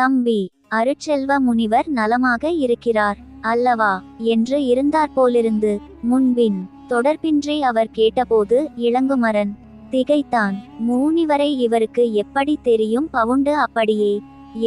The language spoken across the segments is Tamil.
தம்பி அருட்செல்வ முனிவர் நலமாக இருக்கிறார். அல்லவா? என்று இருந்தாற்போலிருந்து முன்பின் தொடர்பின்றி அவர் கேட்டபோது இளங்குமரன் திகைத்தான். மூனிவரை இவருக்கு எப்படி தெரியும்? பவுண்டு அப்படியே.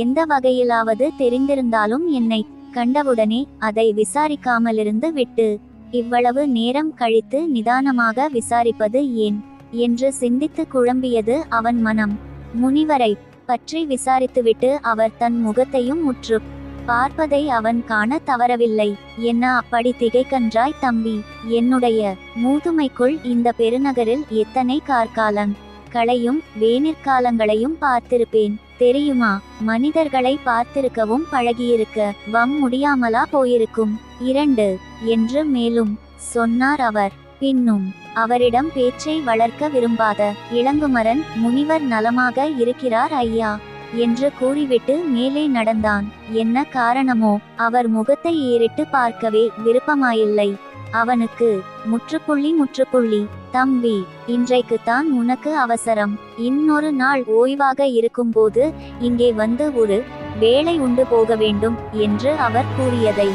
எந்த வகையிலாவது தெரிந்திருந்தாலும் என்னை கண்டவுடனே அதை விசாரிக்காமலிருந்து விட்டு இவ்வளவு நேரம் கழித்து நிதானமாக விசாரிப்பது ஏன்? என்று சிந்தித்து குழம்பியது அவன் மனம். முனிவரை பற்றி விசாரித்துவிட்டு அவர் தன் முகத்தையும் முற்று பார்ப்பதை அவன் காண தவறவில்லை. என்ன அப்படி திகைக்கன்றாய் தம்பி? என்னுடைய மூதுமைக்குள் இந்த பெருநகரில் எத்தனை கார்காலம் களையும் வேனிற்காலங்களையும் பார்த்திருப்பேன். தெரியுமா? மனிதர்களை பார்த்திருக்கவும் பழகியிருக்க வம் முடியாமலா போயிருக்கும். இரண்டு என்று மேலும் சொன்னார் அவர். பின்னும் அவரிடம் பேச்சை வளர்க்க விரும்பாத இளங்குமரன் முனிவர் நலமாக இருக்கிறார் ஐயா என்று கூறிவிட்டு மேலே நடந்தான். என்ன காரணமோ அவர் முகத்தை ஏறிட்டு பார்க்கவே விருப்பமாயில்லை. அவனுக்கு முற்றுப்புள்ளி முற்றுப்புள்ளி தம்பி இன்றைக்கு தான் உனக்கு அவசரம். இன்னொரு நாள் ஓய்வாக இருக்கும்போது இங்கே வந்து ஒரு வேலை உண்டு போக வேண்டும் என்று அவர் கூறியதை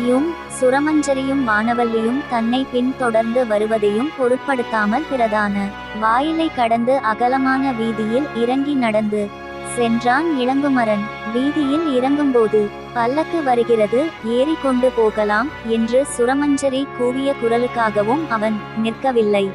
யும் சுரமஞ்சரியும் வானவல்லியும் தன்னை பின்தொடர்ந்து வருவதையும் பொருட்படுத்தாமல் பிரதான வாயிலை கடந்து அகலமான வீதியில் இறங்கி நடந்து சென்றான் இளங்குமரன். வீதியில் இறங்கும்போது பல்லக்கு வருகிறது ஏறிக்கொண்டு போகலாம் என்று சுரமஞ்சரி கூவிய குரலுக்காகவும் அவன் நிற்கவில்லை.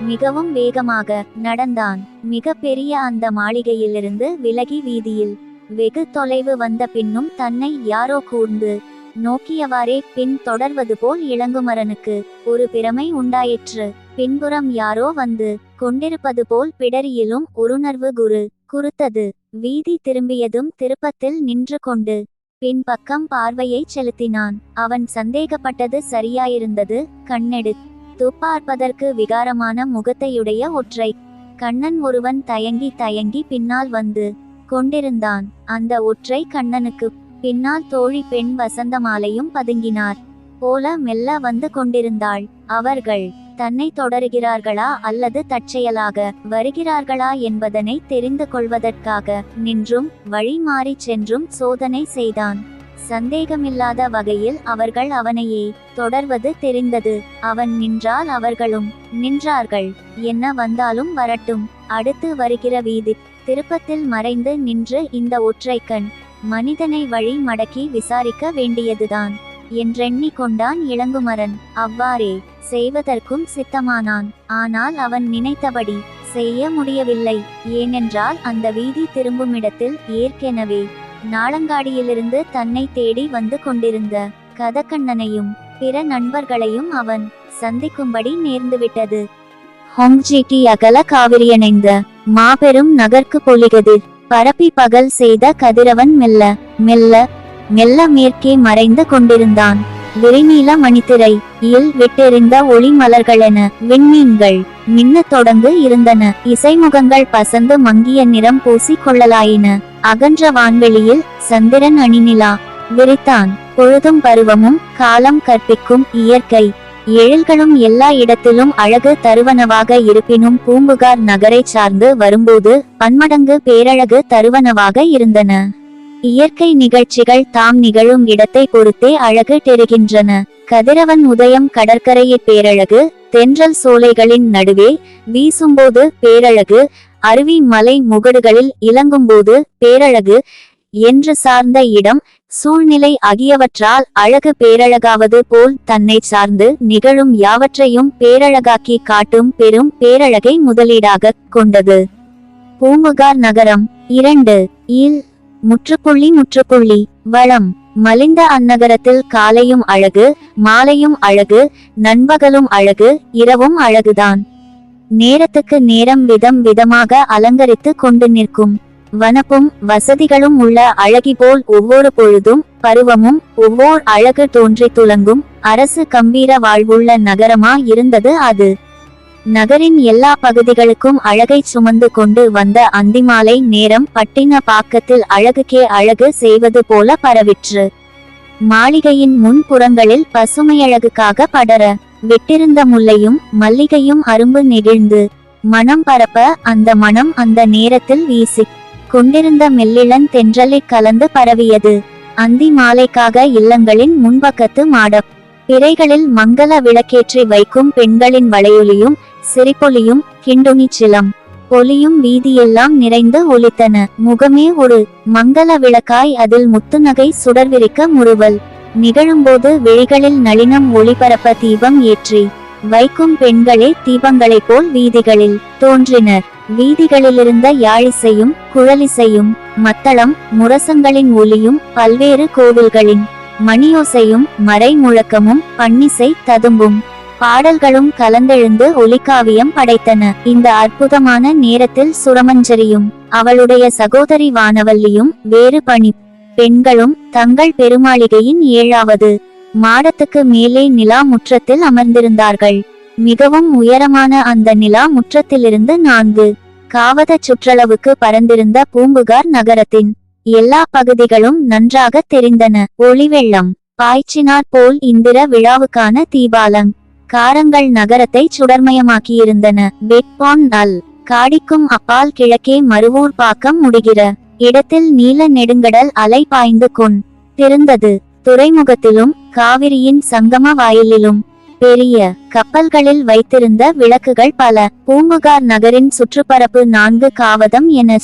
மிகவும் வேகமாக நடந்தான். மிக பெரிய அந்த மாளிகையிலிருந்து விலகி வீதியில் வெகு தொலைவு வந்த பின்னும் தன்னை யாரோ கூர்ந்து நோக்கியவாறே பின் தொடர்வது போல் இளங்குமரனுக்கு ஒரு பிரமை உண்டாயிற்று. பின்புறம் யாரோ வந்து கொண்டிருப்பது போல் பிடரியிலும் உருணர்வு குரு குறுத்தது. வீதி திரும்பியதும் திருப்பத்தில் நின்று கொண்டு பின்பக்கம் பார்வையைச் செலுத்தினான். அவன் சந்தேகப்பட்டது சரியாயிருந்தது. கண்ணெடு துப்பார்ப்பதற்கு விகாரமான முகத்தையுடைய ஒற்றை கண்ணன் ஒருவன் தயங்கி தயங்கி பின்னால் வந்து கொண்டிருந்தான். அந்த ஒற்றை கண்ணனுக்கு பின்னால் தோழி பெண் வசந்தமாலையும் பதுங்கினார். போல மெல்ல வந்து கொண்டிருந்தாள். அவர்கள் தன்னை தொடருகிறார்களா அல்லது தற்செயலாக வருகிறார்களா என்பதனை தெரிந்து கொள்வதற்காக நின்றும் வழி மாறிச் சென்றும் சோதனை செய்தான். சந்தேகமில்லாத வகையில் அவர்கள் அவனையே தொடர்வது தெரிந்தது. அவன் நின்றால் அவர்களும் நின்றார்கள் என்ன வந்தாலும் வரட்டும். அடுத்து வருகிற வீதி திருப்பத்தில் மறைந்து நின்று இந்த ஒற்றைக்கண் மனிதனை வழி மடக்கி விசாரிக்க வேண்டியதுதான். என்றெண்ணி கொண்டான் இளங்குமரன். அவ்வாறே செய்வதற்கும் சித்தமானான். ஆனால் அவன் நினைத்தபடி செய்ய முடியவில்லை. ஏனென்றால் அந்த வீதி திரும்புமிடத்தில் ஏற்கெனவே நாளங்காடியிலிருந்து தன்னை தேடி வந்து கொண்டிருந்த கதக்கண்ணனையும் பிற நண்பர்களையும் அவன் சந்திக்கும்படி நேர்ந்துவிட்டது. ஹொங்ஜிடி அகல காவிரியணைந்த மாபெரும் நகர்க்கு பொலிகதிர் பரப்பி பகல் செய்த கதிரவன் மெல்ல மெல்ல மெல்ல மேற்கே மறைந்து கொண்டிருந்தான். விரிநீல மணித்திரை இல் விட்டெறிந்த ஒளி மலர்களென விண்மீன்கள் மின்னத் தொடங்கு இருந்தன. இசைமுகங்கள் பசந்து மங்கிய நிறம் பூசி கொள்ளலாயின. அகன்ற வான்வெளியில் சந்திரன் அணிநிலா விரித்தான். பொழுதும் பருவமும் காலம் கற்பிக்கும் இயற்கை. எழில்களும் எல்லா இடத்திலும் அழகு தருவனவாக இருப்பினும் பூம்புகார் நகரை சார்ந்து வரும்போது பன்மடங்கு பேரழகு தருவனவாக இருந்தன. இயற்கை நிகழ்ச்சிகள் தாம் நிகழும் இடத்தை பொறுத்தே அழகு தெரிகின்றன கதிரவன் உதயம் கடற்கரையை பேரழகு தென்றல் சோலைகளின் நடுவே வீசும்போது பேரழகு அருவி மலை முகடுகளில் இலங்கும்போது பேரழகு என்று சார்ந்த இடம் சூழ்நிலை ஆகியவற்றால் அழகு பேரழகாவது போல் தன்னை சார்ந்து நிகழும் யாவற்றையும் பேரழகாக்கி காட்டும் பெரும் பேரழகை முதலீடாக கொண்டது. பூம்புகார் நகரம் இரண்டு. இல். முற்றுப்புள்ளி முற்றுப்புள்ளி. வளம். மலிந்த அந்நகரத்தில் காலையும் அழகு மாலையும் அழகு நண்பகலும் அழகு இரவும் அழகுதான். நேரத்துக்கு நேரம் விதம் விதமாக அலங்கரித்து கொண்டு நிற்கும். வனப்பும் வசதிகளும் உள்ள அழகி போல் ஒவ்வொரு பொழுதும் பருவமும் ஒவ்வோர் அழகு தோன்றி துலங்கும் அரசு கம்பீர வாழ்வுள்ள நகரமா இருந்தது அது. நகரின் எல்லா பகுதிகளுக்கும் அழகை சுமந்து கொண்டு வந்த அந்திமாலை நேரம் பட்டின பாக்கத்தில் அழகுக்கே அழகு செய்வது போல பரவிற்று. மாளிகையின் முன்புறங்களில் பசுமையழகுக்காக படர விட்டிருந்த முல்லையும் மல்லிகையும் அரும்பு நெகிழ்ந்து மனம் பரப்ப அந்த மனம் அந்த நேரத்தில் வீசி கொண்டிருந்த மெல்லிளன் தென்றலை கலந்து பரவியது. அந்தி மாலைக்காக இல்லங்களின் முன்பக்கத்து மாடப் பிறைகளில் மங்கள விளக்கேற்றி வைக்கும் பெண்களின் வளையொலியும் சிரிப்பொலியும் கிண்டுனி சிலம். ஒலியும் வீதியெல்லாம் நிறைந்து ஒலித்தன. முகமே ஒரு மங்கள விளக்காய் அதில் முத்துநகை சுடர்விரிக்க முறுவல். நிகழும்போது விழிகளில் நளினம் ஒளிபரப்ப தீபம் ஏற்றி வைக்கும் பெண்களே தீபங்களைப் போல் வீதிகளில் தோன்றினர். வீதிகளிலிருந்த யாழிசையும் குழலிசையும் மத்தளம் முரசங்களின் ஒலியும் பல்வேறு கோவில்களின் மணியோசையும் மறை முழக்கமும் பன்னிசை ததும்பும் பாடல்களும் கலந்தெழுந்து ஒலிக்காவியம் படைத்தன. இந்த அற்புதமான நேரத்தில் சுரமஞ்சரியும் அவளுடைய சகோதரி வானவல்லியும் வேறு பணி பெண்களும் தங்கள் பெருமாளிகையின் ஏழாவது மாடத்துக்கு மேலே நிலா முற்றத்தில் அமர்ந்திருந்தார்கள். மிகவும் உயரமான அந்த நிலா முற்றத்திலிருந்து நான்கு காவத சுற்றளவுக்கு பரந்திருந்த பூம்புகார் நகரத்தின் எல்லா பகுதிகளும் நன்றாக தெரிந்தன. ஒளிவெள்ளம் பாய்ச்சினார் போல் இந்திர விழாவுக்கான தீபாலங் காரங்கள் நகரத்தை சுடர்மயமாக்கியிருந்தன. பெட்பான் நல் காடிக்கும் அப்பால் கிழக்கே மருவூர் பாக்கம் முடிகிற இடத்தில் நீல நெடுங்கடல் அலை பாய்ந்து கொண் திருந்தது துறைமுகத்திலும் காவிரியின் சங்கம வாயிலிலும் பெரிய கப்பல்களில் வைத்திருந்த விளக்குகள் பல. பூம்புகார் நகரின் சுற்றுப்பரப்பு நான்கு காவதம் என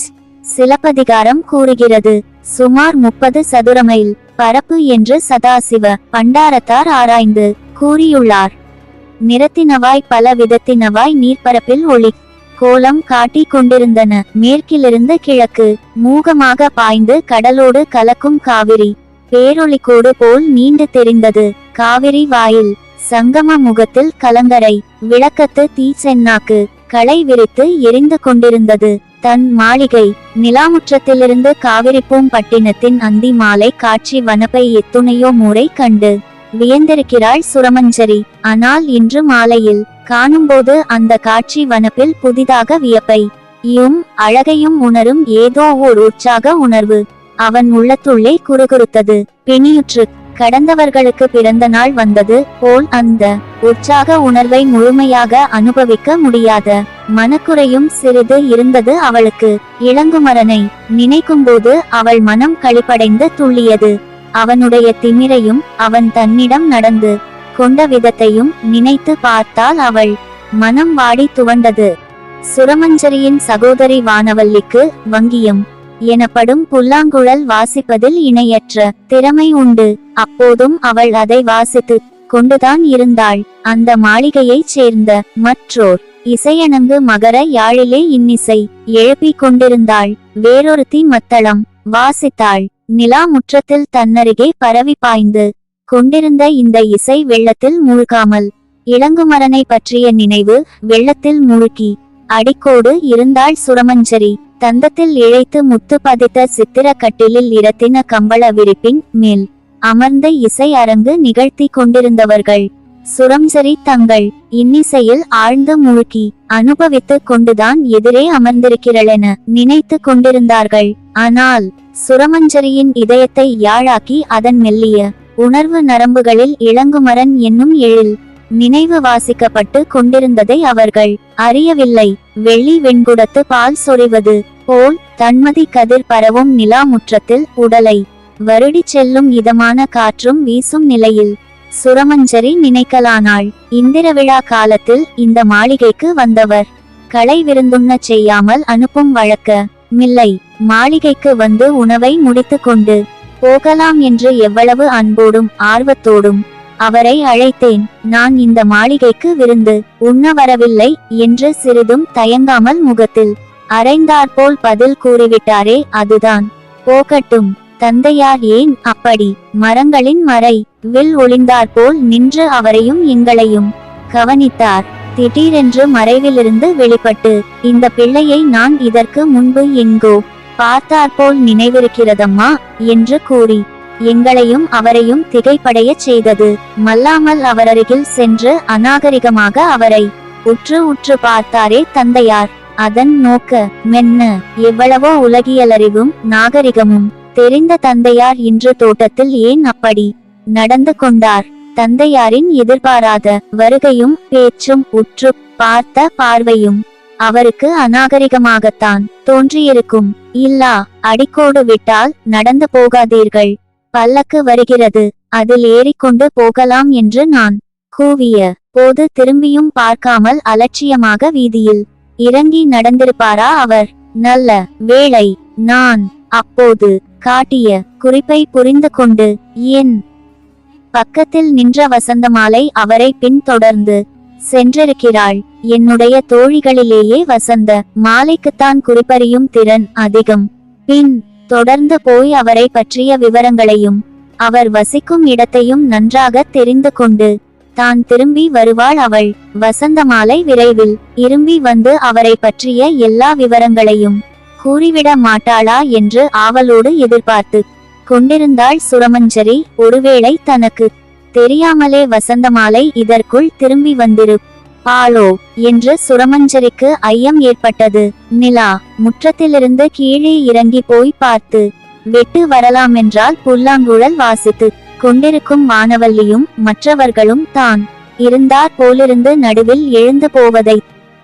சிலப்பதிகாரம் கூறுகிறது. சுமார் முப்பது சதுர மைல் பரப்பு என்று சதாசிவ பண்டாரத்தார் ஆராய்ந்து கூறியுள்ளார். நிறத்தினவாய் பல விதத்தினவாய் நீர்ப்பரப்பில் ஒளி கோலம் காட்டி கொண்டிருந்தன. மேற்கிலிருந்து கிழக்கு மூகமாக பாய்ந்து கடலோடு கலக்கும் காவிரி. பேரொளிக்கோடு போல் நீண்டு தெரிந்தது. காவிரி வாயில் சங்கம முகத்தில் கலங்கரை விளக்கத்து தீ சென்னாக்கு களை விரித்து எரிந்து கொண்டிருந்தது. தன் மாளிகை நிலாமுற்றத்திலிருந்து காவிரிப்பூம் பட்டினத்தின் அந்தி மாலை காட்சி வனப்பை எத்துணையோ முறை கண்டு வியந்திருக்கிறாள் சுரமஞ்சரி. ஆனால் இன்று மாலையில் காணும்போது அந்த காட்சி வனப்பில் புதிதாக வியப்பை யும் அழகையும் உணரும் ஏதோ ஓர் உற்சாக உணர்வு. அவன் உள்ளத்துள்ளே குறுகுறுத்தது பிணியுற்று கடந்தவர்களுக்கு பிறந்த நாள் வந்தது போல் அந்த உற்சாக உணர்வை முழுமையாக அனுபவிக்க முடியாத மனக்குறையும் சிறிது இருந்தது அவளுக்கு. இளங்குமரனை நினைக்கும்போது அவள் மனம் களிப்படைந்து துள்ளியது. அவனுடைய திமிரையும் அவன் தன்னிடம் நடந்து கொண்ட விதத்தையும் நினைத்து பார்த்தால் அவள். மனம் வாடி துவண்டது. சுரமஞ்சரியின் சகோதரி வானவல்லிக்கு வங்கியம். எனப்படும் புல்லாங்குழல் வாசிப்பதில் இணையற்ற திறமை உண்டு. அப்போதும் அவள் அதை வாசித்து கொண்டுதான் இருந்தாள். அந்த மாளிகையைச் சேர்ந்த மற்றோர் இசையணங்கு மகர யாழிலே இன்னிசை எழுப்பிக் கொண்டிருந்தாள். வேறொருத்தி மத்தளம் வாசித்தாள். நிலா முற்றத்தில் தன்னருகே பரவி பாய்ந்து கொண்டிருந்த இந்த இசை வெள்ளத்தில் மூழ்காமல் இளங்குமரனை பற்றிய நினைவு வெள்ளத்தில் மூழ்கி அடிக்கோடு இருந்தாள் சுரமஞ்சரி. தந்தத்தில் இழைத்து முத்து பதித்த சித்திர கட்டிலில் இரத்தின கம்பள விரிப்பின் மேல் அமர்ந்த இசை அரங்கு நிகழ்த்தி கொண்டிருந்தவர்கள். சுரம்சரி தங்கள் இன்னிசையில் ஆழ்ந்து மூழ்கி அனுபவித்துக் கொண்டுதான் எதிரே அமர்ந்திருக்கிறளென நினைத்து கொண்டிருந்தார்கள். ஆனால் சுரமஞ்சரியின் இதயத்தை யாழாக்கி அதன் மெல்லிய உணர்வு நரம்புகளில் இளங்குமரன் என்னும் எழில் நினைவு வாசிக்கப்பட்டு கொண்டிருந்ததை அவர்கள் அறியவில்லை. வெள்ளி வெண்குடத்து பால் சொரிவது போல் தன்மதி கதிர் பரவும் நிலா முற்றத்தில் உடலை வருடி செல்லும் இதமான காற்றும் வீசும் நிலையில் சுரமஞ்சரி நினைக்கலானாள். இந்திர விழா காலத்தில் இந்த மாளிகைக்கு வந்தவர். களை விருந்துண்ண செய்யாமல் அனுப்பும் வழக்க மில்லை. மாளிகைக்கு வந்து உணவை முடித்துக்கொண்டு போகலாம் என்று எவ்வளவு அன்போடும் ஆர்வத்தோடும் அவரை அழைத்தேன். நான் இந்த மாளிகைக்கு விருந்து உண்ண வரவில்லை என்று சிறிதும் தயங்காமல் முகத்தில் அரைந்தாற்போல் பதில் கூறிவிட்டாரே அதுதான். போகட்டும் தந்தையார் ஏன் அப்படி? மரங்களின் மறை வில் ஒளிந்தாற்போல் நின்று அவரையும் எங்களையும் கவனித்தார். திடீரென்று மறைவிலிருந்து வெளிப்பட்டு இந்த பிள்ளையை நான் இதற்கு முன்பு எங்கோ பார்த்தாற்போல் நினைவிருக்கிறதம்மா? என்று கூறி எங்களையும் அவரையும் திகைப்படையச் செய்தது. மல்லாமல் அவரருகில் சென்று அநாகரிகமாக அவரை உற்று உற்று பார்த்தாரே தந்தையார். அதன் நோக்க மென்ன எவ்வளவோ உலகியலறிவும் நாகரிகமும் தெரிந்த தந்தையார் இன்று தோட்டத்தில் ஏன் அப்படி நடந்து கொண்டார்? தந்தையாரின் எதிர்பாராத வருகையும் பேச்சும் உற்று பார்த்த பார்வையும் அவருக்கு அநாகரிகமாகத்தான் தோன்றியிருக்கும். இல்லா அடிக்கோடு விட்டால் நடந்து போகாதீர்கள். பல்லக்கு வருகிறது. அதில் ஏறிக்கொண்டு போகலாம் என்று நான் கூவிய போது திரும்பியும் பார்க்காமல் அலட்சியமாக வீதியில் இறங்கி நடந்திருப்பாரா அவர்? நல்ல வேளை நான் அப்போது காட்டிய குறிப்பை புரிந்து கொண்டு என் பக்கத்தில் நின்ற வசந்தமாலை அவரை பின்தொடர்ந்து சென்றிருக்கிறாள். என்னுடைய தோழிகளிலேயே வசந்த மாலைக்குத்தான் குறிப்பறியும் திறன் அதிகம். பின் தொடர்ந்து போய் அவரை பற்றிய விவரங்களையும் அவர் வசிக்கும் இடத்தையும் நன்றாக தெரிந்து கொண்டு தான் திரும்பி வருவாள் அவள். வசந்தமாலை விரைவில் இரும்பி வந்து அவரை பற்றிய எல்லா விவரங்களையும் கூறிவிட மாட்டாளா என்று ஆவலோடு எதிர்பார்த்து கொண்டிருந்தாள் சுரமஞ்சரி. ஒருவேளை தனக்கு தெரியாமலே வசந்தமாலை இதற்குள் திரும்பி வந்திரு பாலோ என்று சுரமஞ்சரிக்கு ஐயம் ஏற்பட்டது. நிலா முற்றத்திலிருந்து கீழே இறங்கி போய் பார்த்து வெட்டு வரலாமென்றால் புல்லாங்குழல் வாசித்து கொண்டிருக்கும் வானவல்லியும் மற்றவர்களும் தான். இருந்தார் போலிருந்து நடுவில் எழுந்து போவதை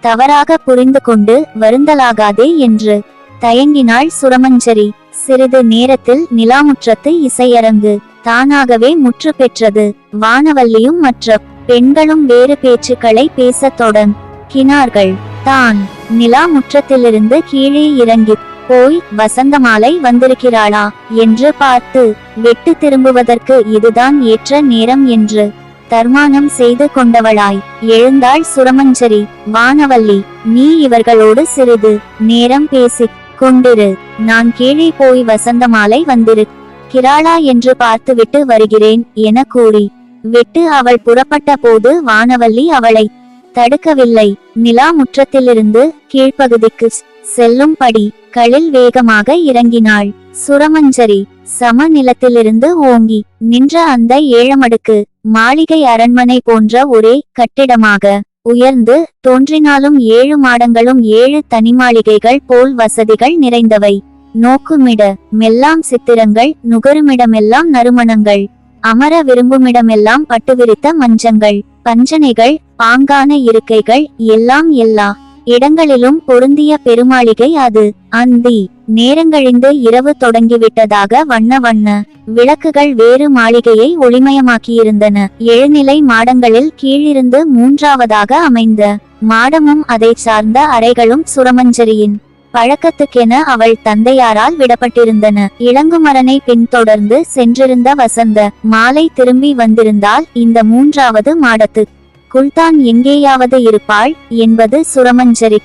தவறாக புரிந்து கொண்டு வருந்தலாகாதே என்று. தயங்கினாள் சுரமஞ்சரி. சிறிது நேரத்தில் நிலாமுற்றத்து இசையரங்கு தானாகவே முற்று பெற்றது. வானவல்லியும் மற்ற பெண்களும் வேறு பேச்சுக்களை பேசத் தொடங்கினார்கள். தான் நிலா முற்றத்திலிருந்து கீழே இறங்கி போய் வசந்தமாலை வந்திருக்கிறாளா? என்று பார்த்து வெட்டு திரும்புவதற்கு இதுதான் ஏற்ற நேரம் என்று தர்மானம் செய்து கொண்டவளாய். எழுந்தாள் சுரமஞ்சரி வானவல்லி நீ இவர்களோடு சிறிது நேரம் பேசிக் கொண்டிரு. நான் கீழே போய் வசந்தமாலை வந்திரு கிராளா என்று பார்த்துவிட்டு வருகிறேன் என கூறி. விட்டு அவள் புறப்பட்ட போது வானவல்லி அவளை தடுக்கவில்லை. நிலா முற்றத்திலிருந்து கீழ்ப்பகுதிக்கு செல்லும்படி களில் வேகமாக இறங்கினாள். சுரமஞ்சரி சம நிலத்திலிருந்து ஓங்கி நின்ற அந்த ஏழமடுக்கு மாளிகை அரண்மனை போன்ற ஒரே கட்டிடமாக உயர்ந்து தோன்றினாலும் ஏழு மாடங்களும் ஏழு தனிமாளிகைகள் போல் வசதிகள் நிறைந்தவை. நோக்குமிட மெல்லாம் சித்திரங்கள் நுகருமிடமெல்லாம் நறுமணங்கள். அமர விரும்புமிடமெல்லாம் பட்டுவிரித்த மஞ்சங்கள் பஞ்சனைகள் பாங்கான இருக்கைகள் எல்லாம் எல்லா இடங்களிலும் பொருந்திய பெருமாளிகை அது. அந்தி நேரங்கழிந்து இரவு தொடங்கிவிட்டதாக வண்ண வண்ண விளக்குகள் வேறு மாளிகையை ஒளிமயமாக்கியிருந்தன. எழுநிலை மாடங்களில் கீழிருந்து மூன்றாவதாக அமைந்த மாடமும் அதை சார்ந்த அறைகளும் சுரமஞ்சரியின் பழக்கத்துக்கென அவள் தந்தையாரால் விடப்பட்டிருந்தன. இளங்குமரனை பின்தொடர்ந்து சென்றிருந்த வசந்த மாலை திரும்பி வந்திருந்தால் இந்த மூன்றாவது மாடத்து. குல்தான் எங்கேயாவது இருப்பாள் என்பது சுரமஞ்சரி.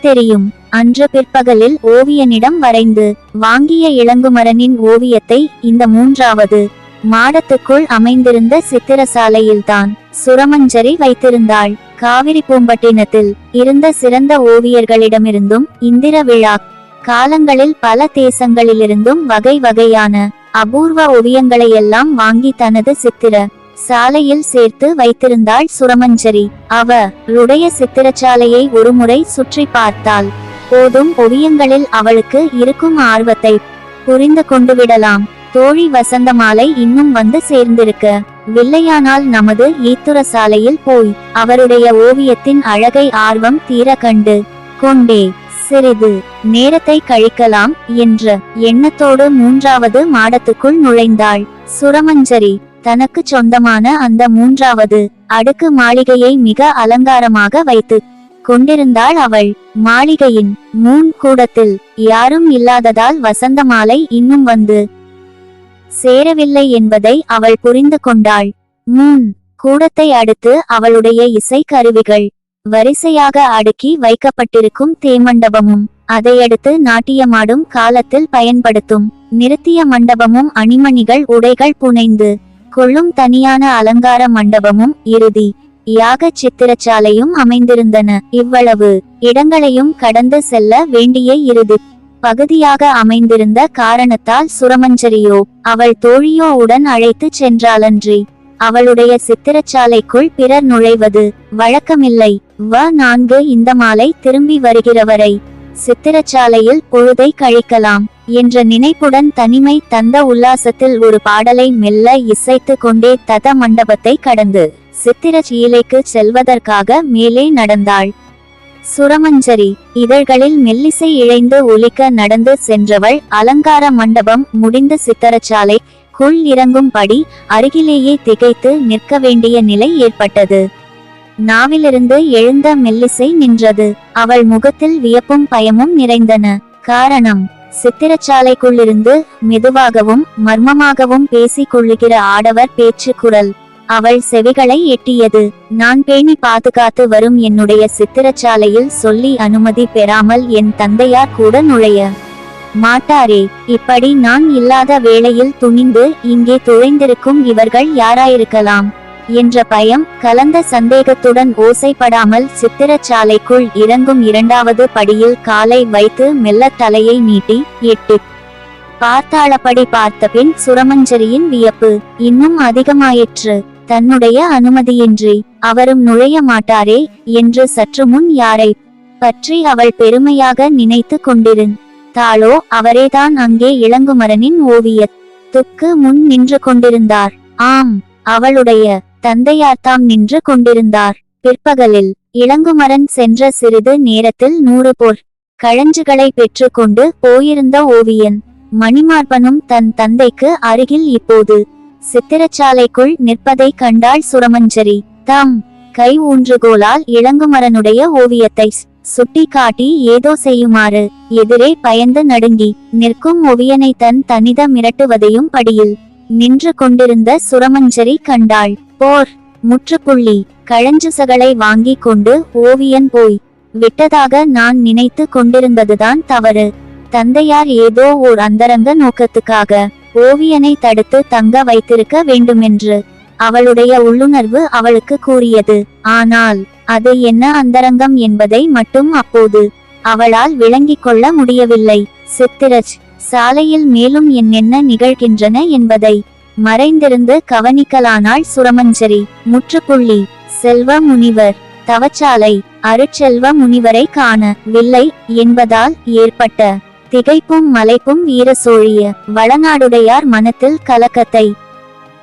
தெரியும். அன்று பிற்பகலில் ஓவியனிடம் வரைந்து வாங்கிய இளங்குமரனின் ஓவியத்தை இந்த மூன்றாவது மாடத்துக்குள் அமைந்திருந்த சித்திரசாலையில்தான் சுரமஞ்சரி வைத்திருந்தாள். காவிரி பூம்பட்டினத்தில் இருந்த சிறந்த ஓவியர்களிடமிருந்தும் இந்திர விழா காலங்களில் பல தேசங்களிலிருந்தும் வகை வகையான அபூர்வ ஓவியங்களையெல்லாம் வாங்கி தனது சித்திர சாலையில் சேர்த்து வைத்திருந்தாள் சுரமஞ்சரி. அவளுடைய சித்திரச்சாலையை ஒருமுறை சுற்றி பார்த்தாள் போதும் ஓவியங்களில் அவளுக்கு இருக்கும் ஆர்வத்தை புரிந்து கொண்டு விடலாம் தோழி வசந்தமாலை இன்னும் வந்து சேர்ந்திருக்க. வில்லையானால் நமது ஈத்துர சாலையில் போய் அவருடைய ஓவியத்தின் அழகை ஆர்வம் தீர கண்டு கொண்டே சிறிது நேரத்தை கழிக்கலாம் என்ற எண்ணத்தோடு மூன்றாவது மாடத்துக்குள் நுழைந்தாள். சுரமஞ்சரி தனக்கு சொந்தமான அந்த மூன்றாவது அடுக்கு மாளிகையை மிக அலங்காரமாக வைத்து கொண்டிருந்தாள் அவள். மாளிகையின் மூன் கூடத்தில் யாரும் இல்லாததால் வசந்தமாலை இன்னும் வந்து சேரவில்லை என்பதை அவள் புரிந்து கொண்டாள். மூன். கூடத்தை அடுத்து அவளுடைய இசை கருவிகள் வரிசையாக அடுக்கி வைக்கப்பட்டிருக்கும் தேமண்டபமும் அதையடுத்து நாட்டியமாடும் காலத்தில் பயன்படுத்தும். நிறுத்திய மண்டபமும் அணிமணிகள் உடைகள் புனைந்து கொள்ளும் தனியான அலங்கார மண்டபமும் இறுதி. யாக சித்திரச்சாலையும் அமைந்திருந்தன. இவ்வளவு இடங்களையும் கடந்து செல்ல வேண்டிய இறுதி. பகுதியாக அமைந்திருந்த காரணத்தால் சுரமஞ்சரியோ அவள் தோழியோ உடன் அழைத்து சென்றாலன்றி அவளுடைய சித்திரச்சாலைக்குள் பிறர் நுழைவது வழக்கமில்லை. வ நான்கு இந்த மாலை திரும்பி வருகிறவரை சித்திரச்சாலையில் பொழுதை கழிக்கலாம் என்ற நினைப்புடன் தனிமை தந்த உல்லாசத்தில் ஒரு பாடலை மெல்ல இசைத்து கொண்டே தத மண்டபத்தை கடந்து சித்திர சீலைக்கு செல்வதற்காக மேலே நடந்தாள். சுரமஞ்சரி இதழ்களில் மெல்லிசை இழைந்து ஒலிக்க நடந்து சென்றவள் அலங்கார மண்டபம் முடிந்த சித்தரச்சாலை குள் இறங்கும்படி அருகிலேயே திகைத்து நிற்க வேண்டிய நிலை ஏற்பட்டது. நாவிலிருந்து எழுந்த மெல்லிசை நின்றது. அவள் முகத்தில் வியப்பும் பயமும் நிறைந்தன. காரணம் சித்திரச்சாலைக்குள்ளிருந்து மெதுவாகவும் மர்மமாகவும் பேசிக் கொள்ளுகிற ஆடவர் பேச்சு குரல் அவள் செவிகளை எட்டியது. நான் பேணி பாதுகாத்து வரும் என்னுடைய சித்திரச்சாலையில் சொல்லி அனுமதி பெறாமல் என் தந்தையார் கூட நுழைய. மாட்டாரே இப்படி நான் இல்லாத வேளையில் துணிந்து இங்கே துழைந்திருக்கும் இவர்கள் யாராயிருக்கலாம்? என்ற பயம் கலந்த சந்தேகத்துடன் ஓசைப்படாமல் சித்திரச்சாலைக்குள் இறங்கும் இரண்டாவது படியில் காலை வைத்து மெல்ல தலையை நீட்டி எட்டு. பார்த்தாளப்படி பார்த்தபின் சுரமஞ்சரியின் வியப்பு இன்னும் அதிகமாயிற்று. தன்னுடைய அனுமதியின்றி அவரும் நுழைய மாட்டாரே என்று சற்று முன் யாரை பற்றி அவள் பெருமையாக நினைத்து கொண்டிருந் தாளோ அவரேதான் அங்கே இளங்குமரனின் ஓவியத் துக்கு முன் நின்று கொண்டிருந்தார். ஆம் அவளுடைய தந்தையார்தாம் நின்று கொண்டிருந்தார். பிற்பகலில் இளங்குமரன் சென்ற சிறிது நேரத்தில் நூறு போர் கழஞ்சுகளை பெற்றுக்கொண்டு போயிருந்த ஓவியன் மணிமார்பனும் தன் தந்தைக்கு அருகில் இப்போது சித்திரச்சாலைக்குள் நிற்பதை கண்டாள் சுரமஞ்சரி. தாம் கை ஊன்றுகோலால் இளங்குமரனுடைய ஓவியத்தை சுட்டி காட்டி ஏதோ செய்யுமாறு எதிரே பயந்து நடுங்கி நிற்கும் ஒவியனை தன் தனித மிரட்டுவதையும் படியில் நின்று கொண்டிருந்த சுரமஞ்சரி கண்டாள். போர் முற்றுப்புள்ளி கழஞ்சுசகளை வாங்கிக் கொண்டு ஓவியன் போய் விட்டதாக நான் நினைத்து கொண்டிருந்ததுதான் தவறு. தந்தையார் ஏதோ ஓர் அந்தரங்க நோக்கத்துக்காக ஓவியனை தடுத்து தங்க வைத்திருக்க வேண்டுமென்று அவளுடைய உள்ளுணர்வு அவளுக்கு கூறியது. ஆனால் அது என்ன அந்தரங்கம் என்பதை மட்டும் அப்போது அவளால் விளங்கிக் கொள்ள முடியவில்லை. சித்திரஜ் சாலையில் மேலும் என்னென்ன நிகழ்கின்றன என்பதை மறைந்திருந்து கவனிக்கலானாள் சுரமஞ்சரி. முற்றுப்புள்ளி செல்வ முனிவர் தவச்சாலை அருட்செல்வ முனிவரை காண வில்லை என்பதால் ஏற்பட்ட திகைப்பும் மலைப்பும் வீரசோழிய வளநாடுடையார் மனத்தில் கலக்கத்தை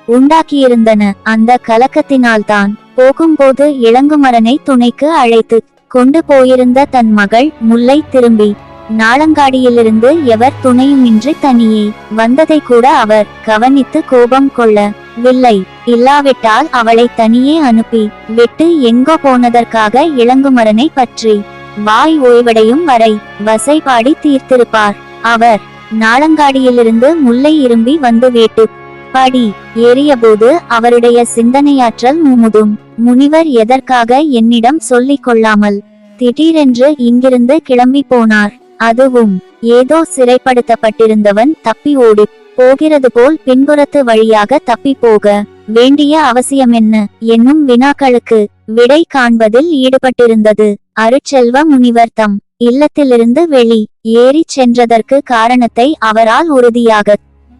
உண்டாக்கியிருந்தன. அந்த கலக்கத்தினால்தான் போகும்போது இளங்குமரனை துணைக்கு அழைத்து கொண்டு போயிருந்த தன் மகள் முல்லை திரும்பி நாளங்காடியிலிருந்து எவர் துணையுமின்றி தனியே வந்ததை கூட அவர் கவனித்து கோபம் கொள்ள வில்லை இல்லாவிட்டால் அவளை தனியே அனுப்பி விட்டு எங்கோ போனதற்காக இளங்குமரனை பற்றி வாய் ஓய்வடையும் வரை வசைபாடி தீர்த்திருப்பார். அவர் நாளங்காடியிலிருந்து முல்லை இரும்பி வந்து வேட்டு படி ஏறியபோது அவருடைய சிந்தனையாற்றல் முமுதும். முனிவர் எதற்காக என்னிடம் சொல்லிக் கொள்ளாமல் திடீரென்று இங்கிருந்து கிளம்பி போனார். அதுவும் ஏதோ சிறைப்படுத்தப்பட்டிருந்தவன் தப்பி ஓடி போகிறது போல் பின்புறத்து வழியாக தப்பி போக வேண்டிய அவசியம் என்ன என்னும் வினாக்களுக்கு விடை காண்பதில் ஈடுபட்டிருந்தது. அருட்செல்வ முனிவர் தம் இல்லத்திலிருந்து வெளி ஏறிச் சென்றதற்கு காரணத்தை அவரால் உறுதியாக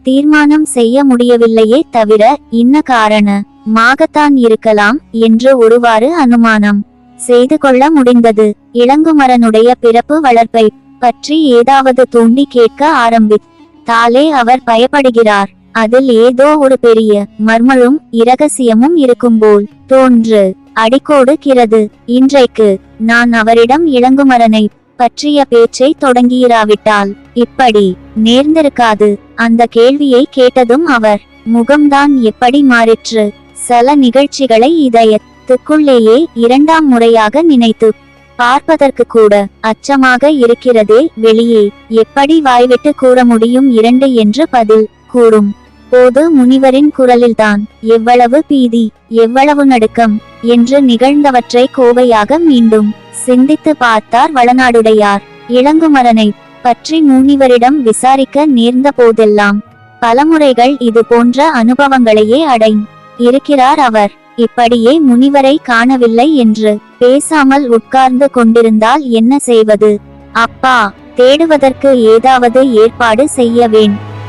தீர்மானம் செய்ய முடியவில்லையே தவிர இன்ன காரண மாகத்தான் இருக்கலாம் என்று ஒருவாறு அனுமானம் செய்து கொள்ள முடிந்தது. இளங்குமரனுடைய பிறப்பு வளர்ப்பை பற்றி ஏதாவது தூண்டி கேட்க ஆரம்பித்தாலே அவர் பயப்படுகிறார். அதில் ஏதோ ஒரு பெரிய மர்மழும் இரகசியமும் இருக்கும் போல் தோன்று அடிக்கோடுகிறது இன்றைக்கு நான் அவரிடம் இளங்குமரனை பற்றிய பேச்சை தொடங்கியிராவிட்டால் இப்படி நேர்ந்திருக்காது. அந்த கேள்வியை கேட்டதும் அவர் முகம்தான் எப்படி மாறிற்று? சில நிகழ்ச்சிகளை இதயத்துக்குள்ளேயே இரண்டாம் முறையாக நினைத்து பார்ப்பதற்கு கூட அச்சமாக இருக்கிறதே வெளியே. எப்படி வாய்விட்டு கூற முடியும் இரண்டு என்று பதில் கூறும். போது முனிவரின் குரலில்தான் எவ்வளவு பீதி எவ்வளவு நடுக்கம் என்று நிகழ்ந்தவற்றை கோவையாக மீண்டும் சிந்தித்து பார்த்தார் வளநாடுடையார். இளங்குமரனை பற்றி முனிவரிடம் விசாரிக்க நேர்ந்த போதெல்லாம் பலமுறைகள் இது போன்ற அனுபவங்களையே அடை இருக்கிறார் அவர். இப்படியே முனிவரை காணவில்லை என்று பேசாமல் உட்கார்ந்து கொண்டிருந்தால் என்ன செய்வது? அப்பா தேடுவதற்கு ஏதாவது ஏற்பாடு செய்ய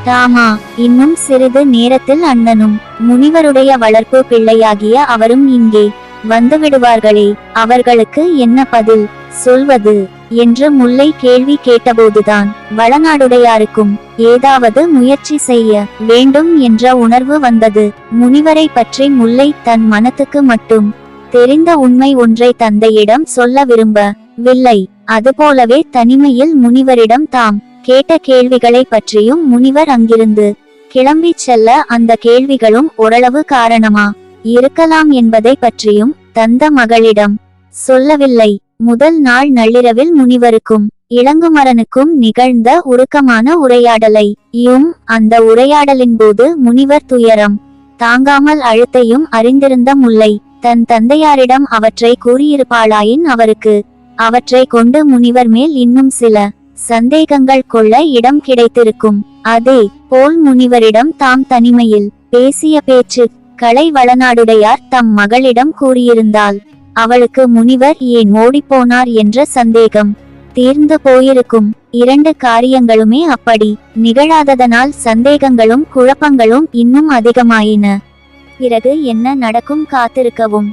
ராமா தாமா இன்னும் சிறிது நேரத்தில் அண்ணனும் முனிவருடைய வளர்ப்பு பிள்ளையாகிய அவரும் இங்கே வந்துவிடுவார்களே அவர்களுக்கு என்ன பதில் சொல்வது என்று முல்லை கேள்வி கேட்டபோதுதான் வளநாடுடையாருக்கும் ஏதாவது முயற்சி செய்ய வேண்டும் என்ற உணர்வு வந்தது. முனிவரை பற்றி முல்லை தன் மனத்துக்கு மட்டும் தெரிந்த உண்மை ஒன்றை தந்தையிடம் சொல்ல விரும்ப வில்லை அதுபோலவே தனிமையில் முனிவரிடம் தாம் கேட்ட கேள்விகளை பற்றியும் முனிவர் அங்கிருந்து கிளம்பிச் செல்ல அந்த கேள்விகளும் ஓரளவு காரணமா? இருக்கலாம் என்பதை பற்றியும் தந்த மகளிடம் சொல்லவில்லை. முதல் நாள் நள்ளிரவில் முனிவருக்கும் இளங்குமரனுக்கும் நிகழ்ந்த உருக்கமான உரையாடலை யும் அந்த உரையாடலின் போது முனிவர் துயரம் தாங்காமல் அழுத்தையும் அறிந்திருந்த முல்லை தன் தந்தையாரிடம் அவற்றை கூறியிருப்பாளாயின் அவருக்கு அவற்றை கொண்டு முனிவர் மேல் இன்னும் சில சந்தேகங்கள் கொள்ள இடம் கிடைத்திருக்கும். அதே போல் முனிவரிடம் தாம் தனிமையில் பேசிய பேச்சு கலை வளநாடுடையார் தம் மகளிடம் கூறியிருந்தால் அவளுக்கு முனிவர் ஏன் ஓடிப்போனார் என்ற சந்தேகம் தீர்ந்து போயிருக்கும். இரண்டு காரியங்களுமே அப்படி நிகழாததனால் சந்தேகங்களும் குழப்பங்களும் இன்னும் அதிகமாயின. பிறகு என்ன நடக்கும் காத்திருக்கவும்.